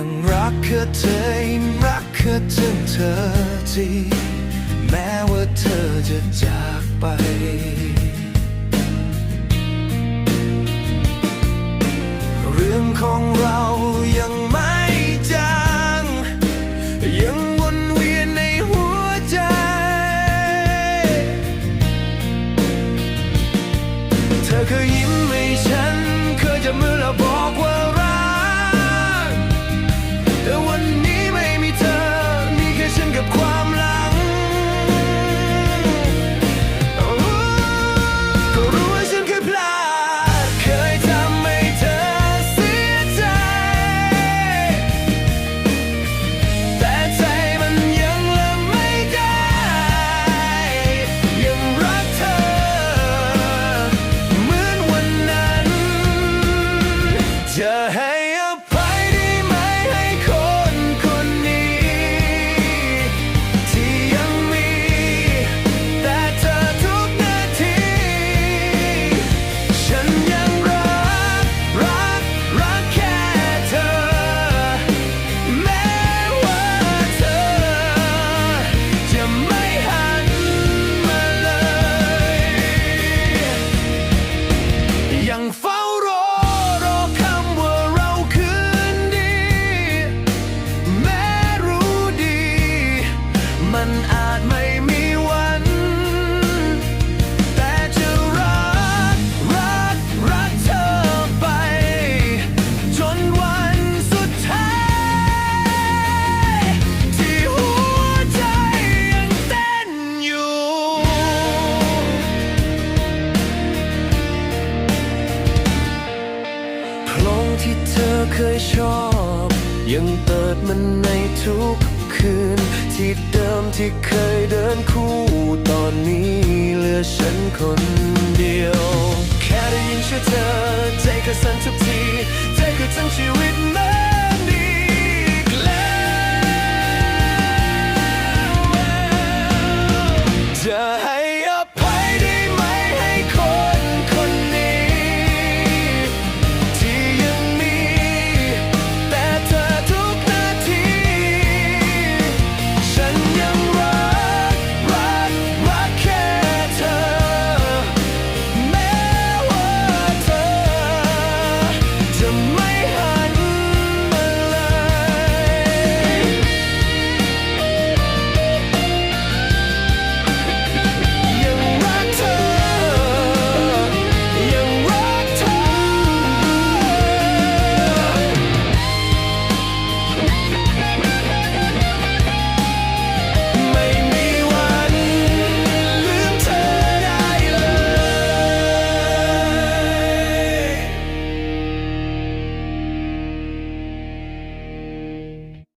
ังรักเธอรักแค่ถึงเธอที่แม้ว่าเธอจะจากไปเรื่องของเรา ยังเฝ้ารอรอคำว่าเราคืนดี แม้รู้ดี มันอาจไม่มี ที่เธอเคยชอบ ยังเปิดมันในทุกคืน ที่เดิมที่เคยเดินคู่ตอนนี้เหลือฉันคนเดียว แค่ได้ยินชื่อเธอ ใจก็สั่นทุกที ใจก็ทั้งชีวิตเหม